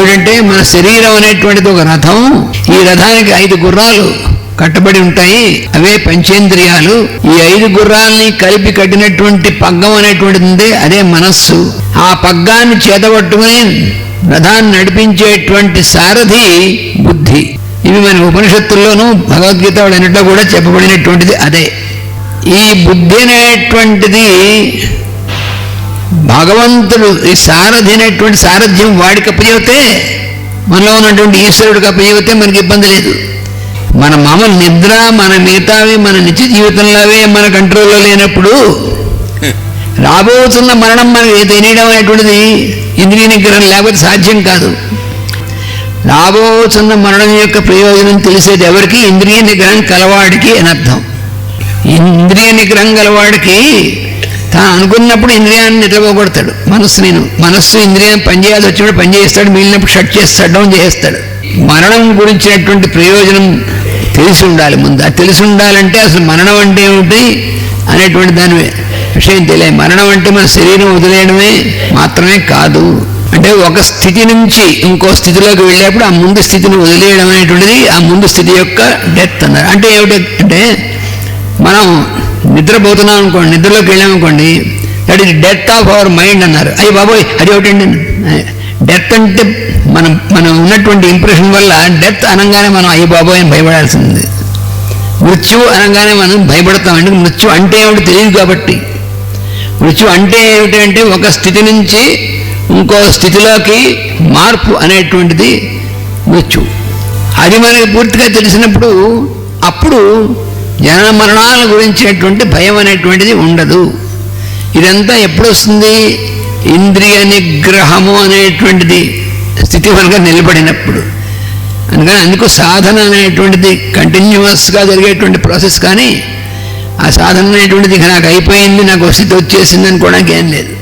ఏమిటంటే మన శరీరం అనేటువంటిది ఒక రథం. ఈ రథానికి ఐదు గుర్రాలు కట్టబడి ఉంటాయి. అవే పంచేంద్రియాలు. ఈ ఐదు గుర్రాల్ని కలిపి కట్టినటువంటి పగ్గం అనేటువంటిది ఉంది. అదే మనస్సు. ఆ పగ్గాన్ని చేతబట్టుకుని రథాన్ని నడిపించేటువంటి సారథి బుద్ధి. ఇవి మన ఉపనిషత్తుల్లోనూ భగవద్గీత అన్నింటిలో కూడా చెప్పబడినటువంటిది అదే. ఈ బుద్ధి అనేటువంటిది భగవంతుడు ఈ సారథి అనేటువంటి సారథ్యం వాడికి అప్పచెబితే మనలో ఉన్నటువంటి ఈశ్వరుడికి అప్పచెబితే మనకి ఇబ్బంది లేదు. మన మామ నిద్ర మన మిగతావి మన నిత్య జీవితంలోవే మన కంట్రోల్లో లేనప్పుడు రాబోతున్న మరణం మనకి తెలియడం అనేటువంటిది ఇంద్రియ నిగ్రహం లేకపోతే సాధ్యం కాదు. రాబోతున్న మరణం యొక్క ప్రయోజనం తెలిసేది ఎవరికి? ఇంద్రియ నిగ్రహం కలవాడికి అని అర్థం. ఇంద్రియ నిగ్రహం గలవాడికి తాను అనుకున్నప్పుడు ఇంద్రియాన్ని నిద్రపోగొడతాడు. మనస్సు నేను మనస్సు ఇంద్రియం పనిచేయాల్సి వచ్చినప్పుడు పనిచేస్తాడు మిగిలినప్పుడు షట్ చేస్తాడు డౌన్ చేస్తాడు మరణం గురించినటువంటి ప్రయోజనం తెలిసి ఉండాలి ముందు. అది తెలిసి ఉండాలంటే అసలు మరణం అంటే ఏమిటి అనేటువంటి దాని విషయం తెలియాలి. మరణం అంటే మన శరీరం వదిలేయడమే మాత్రమే కాదు. అంటే ఒక స్థితి నుంచి ఇంకో స్థితిలోకి వెళ్ళేప్పుడు ఆ ముందు స్థితిని వదిలేయడం అనేటువంటిది ఆ ముందు స్థితి యొక్క డెత్ అన్నారు. అంటే ఏమిటి అంటే మనం నిద్రపోతున్నాం అనుకోండి నిద్రలోకి వెళ్ళామనుకోండి that is death of our mind అన్నారు. అయ్యి బాబోయ్ అది ఒకటండి డెత్ అంటే మనం మనం ఉన్నటువంటి ఇంప్రెషన్ వల్ల డెత్ అనగానే మనం అయ్యి బాబోయ్ అని భయపడాల్సింది. మృత్యు అనగానే మనం భయపడతాం. మృత్యు అంటే ఏమిటి తెలియదు కాబట్టి. మృత్యు అంటే ఏమిటి అంటే ఒక స్థితి నుంచి ఇంకో స్థితిలోకి మార్పు అనేటువంటిది మృత్యు. అది మనకి పూర్తిగా తెలిసినప్పుడు అప్పుడు జనన మరణాల గురించినటువంటి భయం అనేటువంటిది ఉండదు. ఇదంతా ఎప్పుడు వస్తుంది ఇంద్రియ నిగ్రహము అనేటువంటిది స్థితి కనుక నిలబడినప్పుడు. అందుకని అందుకు సాధన అనేటువంటిది కంటిన్యూస్గా జరిగేటువంటి ప్రాసెస్ కానీ ఆ సాధన అనేటువంటిది నాకు అయిపోయింది నాకు స్థితి వచ్చేసింది అనుకోవడానికి ఏం లేదు.